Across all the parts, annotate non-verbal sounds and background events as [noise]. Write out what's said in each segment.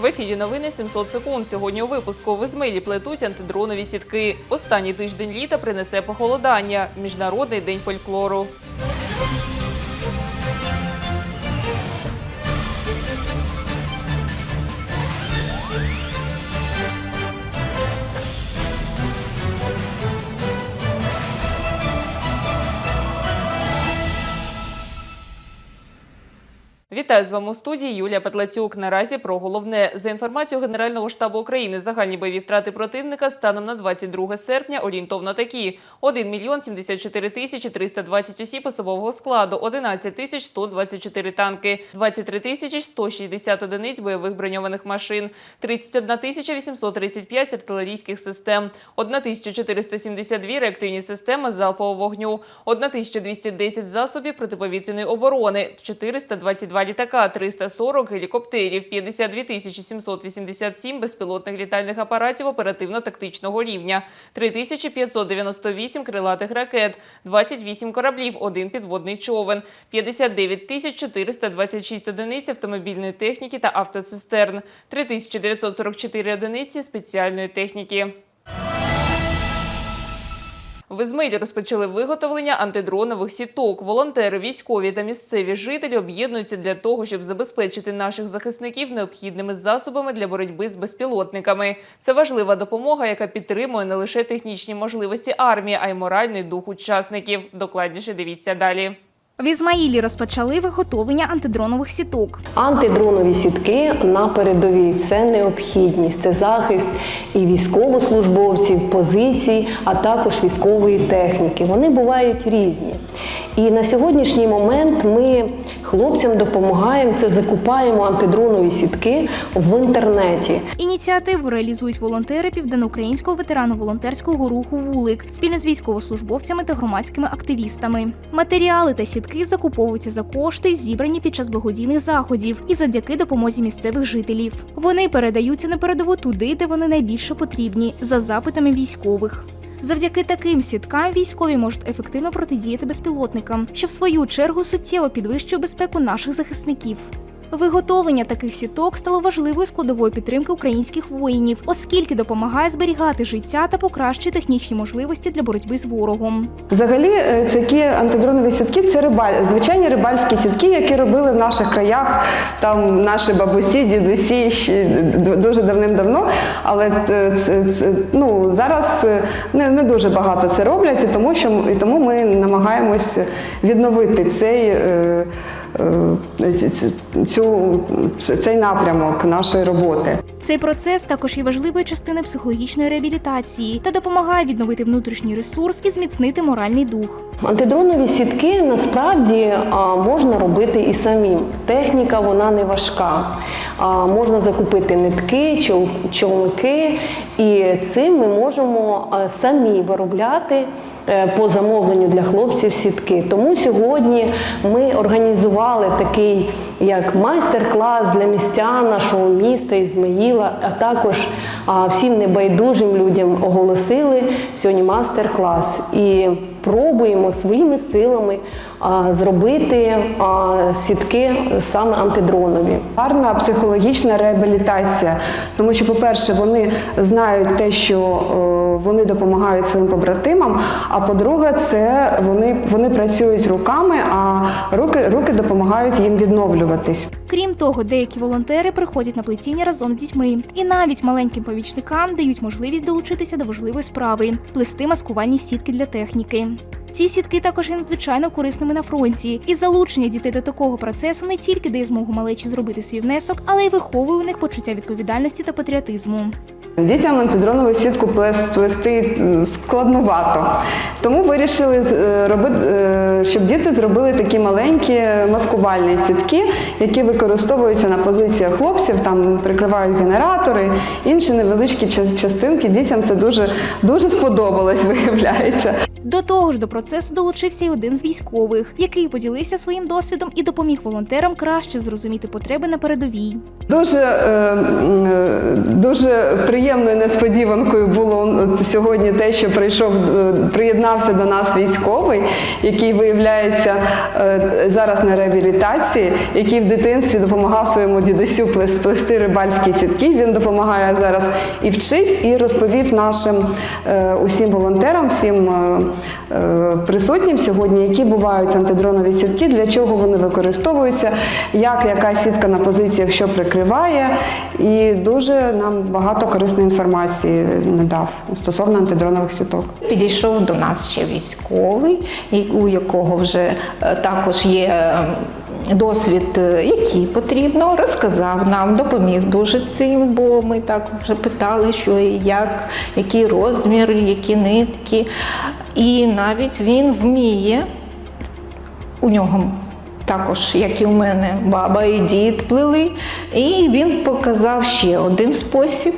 В ефірі новини 700 секунд. Сьогодні у випуску в Ізмилі плетуть антидронові сітки. Останній тиждень літа принесе похолодання. Міжнародний день фольклору. Вітаю з вами у студії Юлія Петлацюк. Наразі про головне за інформацією Генерального штабу України. Загальні бойові втрати противника станом на 22 серпня орієнтовно такі: 1 мільйон 74 тисячі 320 осіб особового складу, 11 тисяч 124 танки, 23 тисячі 160 одиниць бойових броньованих машин, 31 тисяча 835 артилерійських систем, 1472 реактивні системи залпового вогню, 1210 засобів протиповітряної оборони, 422 літака, 340 гелікоптерів, 52 тисячі 787 безпілотних літальних апаратів оперативно-тактичного рівня, 3598 крилатих ракет, 28 кораблів, один підводний човен, 59 тисяч 426 одиниць автомобільної техніки та автоцистерн, 3944 одиниці спеціальної техніки. В Ізмаїлі розпочали виготовлення антидронових сіток. Волонтери, військові та місцеві жителі об'єднуються для того, щоб забезпечити наших захисників необхідними засобами для боротьби з безпілотниками. Це важлива допомога, яка підтримує не лише технічні можливості армії, а й моральний дух учасників. Докладніше дивіться далі. В Ізмаїлі розпочали виготовлення антидронових сіток. Антидронові сітки на передовій це необхідність, це захист і військовослужбовців, позицій, а також військової техніки. Вони бувають різні. І на сьогоднішній момент ми хлопцям допомагаємо це, закупаємо антидронові сітки в інтернеті. Ініціативу реалізують волонтери південноукраїнського ветерано-волонтерського руху Вулик спільно з військовослужбовцями та громадськими активістами. Матеріали та сітки закуповуються за кошти, зібрані під час благодійних заходів і завдяки допомозі місцевих жителів. Вони передаються на передову туди, де вони найбільше потрібні, за запитами військових. Завдяки таким сіткам військові можуть ефективно протидіяти безпілотникам, що в свою чергу суттєво підвищує безпеку наших захисників. Виготовлення таких сіток стало важливою складовою підтримки українських воїнів, оскільки допомагає зберігати життя та покращує технічні можливості для боротьби з ворогом. Взагалі, е, такі антидронові сітки це рибаль, звичайні рибальські сітки, які робили в наших краях там наші бабусі, дідусі ще дуже давним-давно. Але це- це- ну, зараз е, не, не дуже багато це роблять, і тому, що, і тому ми намагаємось відновити цей. Е, Цю, цей напрямок нашої роботи. Цей процес також є важливою частиною психологічної реабілітації та допомагає відновити внутрішній ресурс і зміцнити моральний дух. Антидронові сітки насправді можна робити і самим. Техніка вона не важка. Можна закупити нитки, чоловіки, і цим ми можемо самі виробляти е, по замовленню для хлопців сітки. Тому сьогодні ми організували такий як майстер-клас для містян нашого міста Ізмаїла, а також всім небайдужим людям оголосили сьогодні майстер-клас і пробуємо своїми силами зробити сітки саме антидронові. Гарна психологічна реабілітація, тому що, по-перше, вони знають те, що е, вони допомагають своїм побратимам. А по-друге, це вони, вони працюють руками, а руки, руки допомагають їм відновлюватись. Крім того, деякі волонтери приходять на плетіння разом з дітьми, і навіть маленьким помічникам дають можливість долучитися до важливої справи плести маскувальні сітки для техніки. Ці сітки також є надзвичайно корисними на фронті, і залучення дітей до такого процесу не тільки дає змогу малечі зробити свій внесок, але й виховує у них почуття відповідальності та патріотизму. Дітям антидронову сітку плес- плести м, складнувато. Тому вирішили е, робити, е, щоб діти зробили такі маленькі маскувальні сітки, які використовуються на позиціях хлопців, там прикривають генератори, інші невеличкі ча- частинки. Дітям це дуже, дуже сподобалось, [laughs] виявляється. До того ж, до процесу долучився й один з військових, який поділився своїм досвідом і допоміг волонтерам краще зрозуміти потреби на передовій. Дуже, е, е, дуже приємною несподіванкою було сьогодні те, що прийшов, е, приєднався до нас військовий, який виявляється зараз на реабілітації, який в дитинстві допомагав своєму дідусю плес- плести рибальські сітки. Він допомагає зараз і вчить, і розповів нашим усім волонтерам, всім присутнім сьогодні, які бувають антидронові сітки, для чого вони використовуються, як яка сітка на позиціях, що прикриває, і дуже нам багато корисної інформації надав стосовно антидронових сіток. Підійшов до нас ще військовий, у якого вже е, також є е, досвід, е, який потрібно, розказав нам, допоміг дуже цим, бо ми так вже питали, що і як, який розмір, які нитки. І навіть він вміє у нього також, як і у мене, баба і дід плели. І він показав ще один спосіб.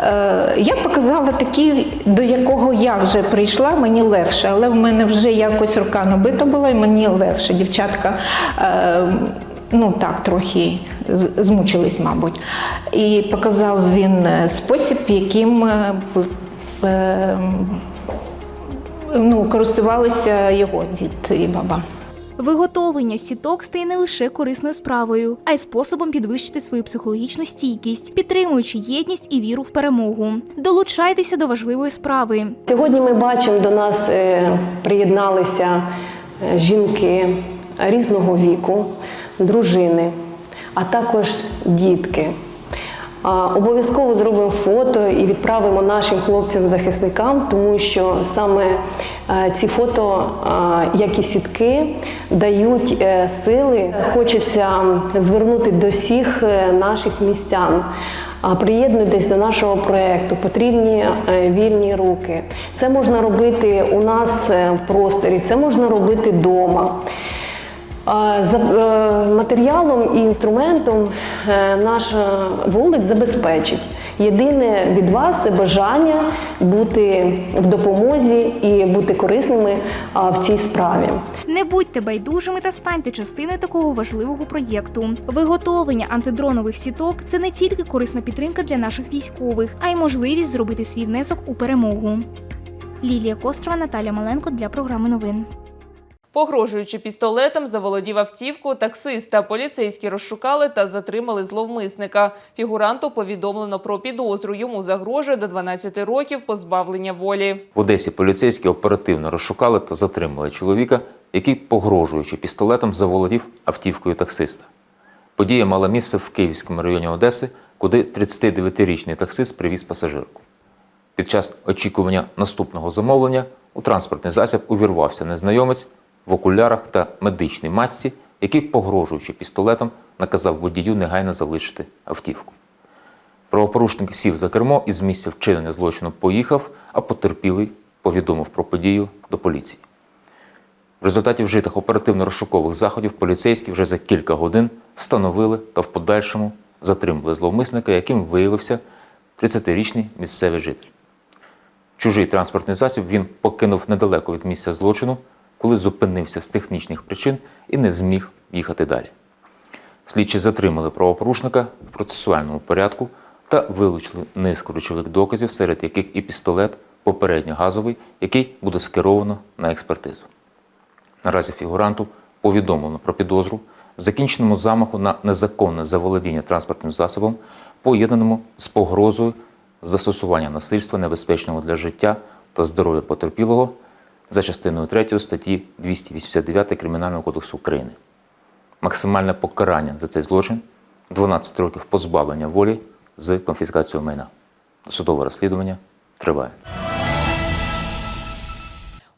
Е, Я показала такий, до якого я вже прийшла, мені легше, але в мене вже якось рука набита була, і мені легше. Дівчатка. е, Ну так, трохи змучились, мабуть. І показав він е, спосіб, яким ну, користувалися його дід і баба. Виготовлення сіток стає не лише корисною справою, а й способом підвищити свою психологічну стійкість, підтримуючи єдність і віру в перемогу. Долучайтеся до важливої справи. Сьогодні ми бачимо, до нас е, приєдналися е, жінки різного віку, дружини, а також дітки. Обов'язково зробимо фото і відправимо нашим хлопцям-захисникам, тому що саме е, ці фото, е, як і сітки, дають е, сили. Хочеться звернути до всіх наших містян. Приєднуйтесь до нашого проєкту, потрібні вільні руки. Це можна робити у нас в просторі, це можна робити вдома. За е, матеріалом і інструментом е, наша вулиць забезпечить. Єдине від вас це бажання бути в допомозі і бути корисними в цій справі. Не будьте байдужими та станьте частиною такого важливого проєкту. Виготовлення антидронових сіток це не тільки корисна підтримка для наших військових, а й можливість зробити свій внесок у перемогу. Лілія Кострова, Наталя Маленко для програми новин. Погрожуючи пістолетом, заволодів автівку, таксиста. Поліцейські розшукали та затримали зловмисника. Фігуранту повідомлено про підозру. Йому загрожує до 12 років позбавлення волі. В Одесі поліцейські оперативно розшукали та затримали чоловіка, який, погрожуючи пістолетом, заволодів автівкою таксиста. Подія мала місце в Київському районі Одеси, куди 39-річний таксист привіз пасажирку. Під час очікування наступного замовлення у транспортний засіб увірвався незнайомець в окулярах та медичній масці, який, погрожуючи пістолетом, наказав водію негайно залишити автівку. Правопорушник сів за кермо і з місця вчинення злочину поїхав, а потерпілий повідомив про подію до поліції. В результаті вжитих оперативно-розшукових заходів поліцейські вже за кілька годин встановили та в подальшому затримали зловмисника, яким виявився 30-річний місцевий житель. Чужий транспортний засіб він покинув недалеко від місця злочину, коли зупинився з технічних причин і не зміг їхати далі. Слідчі затримали правопорушника в процесуальному порядку та вилучили низку речових доказів, серед яких і пістолет, попередньо газовий, який буде скеровано на експертизу. Наразі фігуранту повідомлено про підозру в закінченому замаху на незаконне заволодіння транспортним засобом, поєднаному з погрозою застосування насильства небезпечного для життя та здоров'я потерпілого за частиною 3 статті 289 Кримінального кодексу України. Максимальне покарання за цей злочин 12 років позбавлення волі з конфіскацією майна. Судове розслідування триває.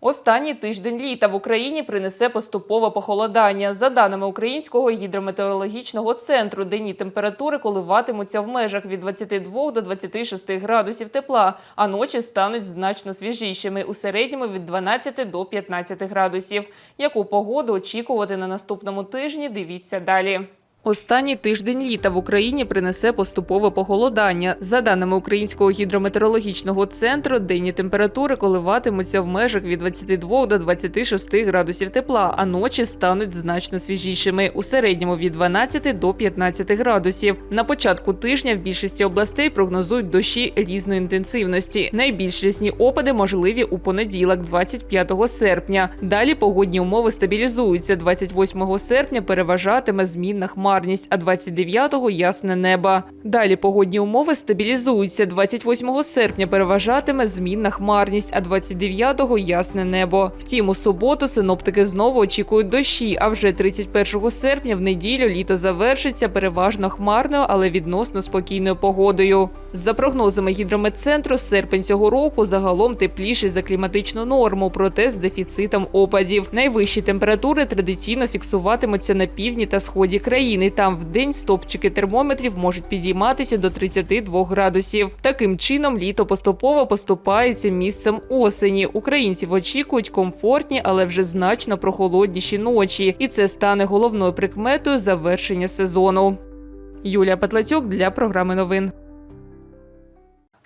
Останній тиждень літа в Україні принесе поступове похолодання. За даними Українського гідрометеорологічного центру, денні температури коливатимуться в межах від 22 до 26 градусів тепла, а ночі стануть значно свіжішими у середньому від 12 до 15 градусів. Яку погоду очікувати на наступному тижні? Дивіться далі. Останній тиждень літа в Україні принесе поступове похолодання. За даними Українського гідрометеорологічного центру, денні температури коливатимуться в межах від 22 до 26 градусів тепла, а ночі стануть значно свіжішими у середньому від 12 до 15 градусів. На початку тижня в більшості областей прогнозують дощі різної інтенсивності. Найбільш рясні опади можливі у понеділок, 25 серпня. Далі погодні умови стабілізуються. 28 серпня переважатиме змінна хмарність, а 29-го – ясне небо. Далі погодні умови стабілізуються. 28 серпня переважатиме змінна хмарність, а 29-го – ясне небо. Втім, у суботу синоптики знову очікують дощі, а вже 31 серпня в неділю літо завершиться переважно хмарною, але відносно спокійною погодою. За прогнозами гідрометцентру, серпень цього року загалом тепліший за кліматичну норму, проте з дефіцитом опадів. Найвищі температури традиційно фіксуватимуться на півдні та сході країни. Там в день стопчики термометрів можуть підійматися до 32 градусів. Таким чином, літо поступово поступається місцем осені. Українців очікують комфортні, але вже значно прохолодніші ночі, і це стане головною прикметою завершення сезону. Юлія Петлацюк для програми новин.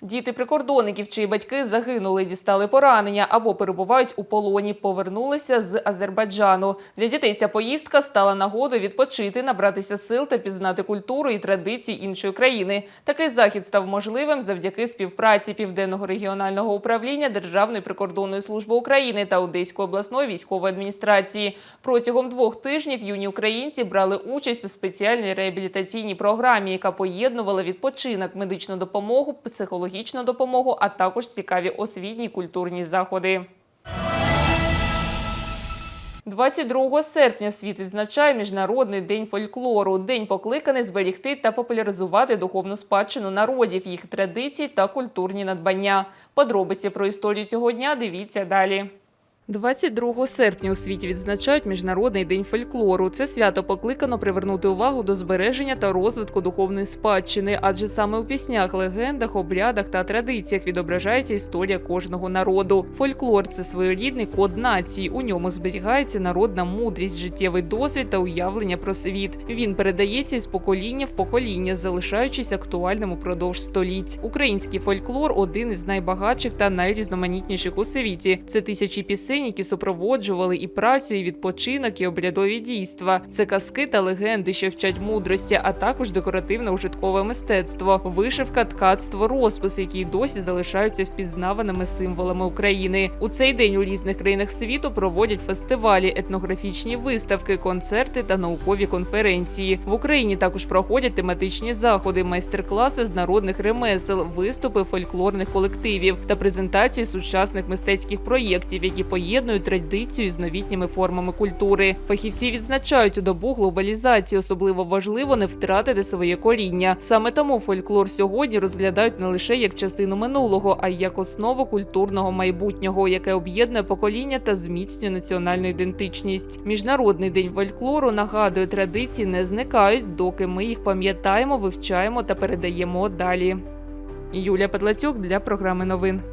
Діти прикордонників, чиї батьки загинули, дістали поранення або перебувають у полоні, повернулися з Азербайджану. Для дітей ця поїздка стала нагодою відпочити, набратися сил та пізнати культуру і традиції іншої країни. Такий захід став можливим завдяки співпраці Південного регіонального управління Державної прикордонної служби України та Одеської обласної військової адміністрації. Протягом двох тижнів юні українці брали участь у спеціальній реабілітаційній програмі, яка поєднувала відпочинок, медичну допомогу, психологічну допомогу, а також цікаві освітні й культурні заходи. 22 серпня світ відзначає Міжнародний день фольклору. День покликаний зберігти та популяризувати духовну спадщину народів, їх традиції та культурні надбання. Подробиці про історію цього дня дивіться далі. 22 серпня у світі відзначають Міжнародний день фольклору. Це свято покликано привернути увагу до збереження та розвитку духовної спадщини, адже саме у піснях, легендах, обрядах та традиціях відображається історія кожного народу. Фольклор це своєрідний код нації. У ньому зберігається народна мудрість, життєвий досвід та уявлення про світ. Він передається із покоління в покоління, залишаючись актуальним упродовж століть. Український фольклор один із найбагатших та найрізноманітніших у світі. Це тисячі пісень, які супроводжували і працю, і відпочинок, і обрядові дійства. Це казки та легенди, що вчать мудрості, а також декоративно-ужиткове мистецтво, вишивка, ткацтво, розпис, які досі залишаються впізнаваними символами України. У цей день у різних країнах світу проводять фестивалі, етнографічні виставки, концерти та наукові конференції. В Україні також проходять тематичні заходи, майстер-класи з народних ремесел, виступи фольклорних колективів та презентації сучасних мистецьких проєктів, які поєднують традицію з новітніми формами культури. Фахівці відзначають у добу глобалізації особливо важливо не втратити своє коріння. Саме тому фольклор сьогодні розглядають не лише як частину минулого, а й як основу культурного майбутнього, яке об'єднує покоління та зміцнює національну ідентичність. Міжнародний день фольклору нагадує, традиції не зникають, доки ми їх пам'ятаємо, вивчаємо та передаємо далі. Юлія Петлацюк для програми новин.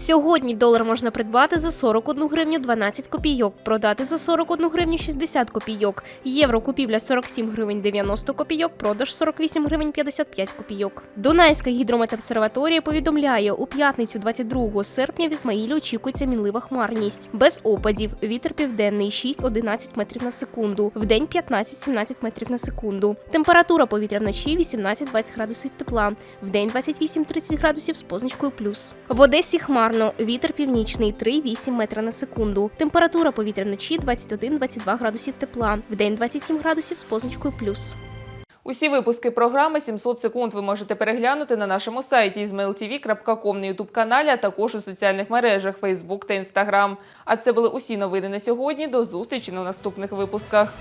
Сьогодні долар можна придбати за 41 гривню 12 копійок, продати за 41 гривню 60 копійок, євро купівля 47 гривень 90 копійок, продаж 48 гривень 55 копійок. Дунайська гідрометобсерваторія повідомляє, у п'ятницю 22 серпня в Ізмаїлі очікується мінлива хмарність. Без опадів, вітер південний 6-11 метрів на секунду, вдень 15-17 метрів на секунду. Температура повітря вночі 18-20 градусів тепла, вдень 28-30 градусів з позначкою плюс. В Одесі хмарно, вітер північний 3-8 метра на секунду. Температура повітря вночі 21-22 градусів тепла, вдень 27 градусів з позначкою плюс. Усі випуски програми 700 секунд ви можете переглянути на нашому сайті izmailtv.com на ютуб каналі, а також у соціальних мережах Facebook та Instagram. А це були усі новини на сьогодні. До зустрічі на наступних випусках.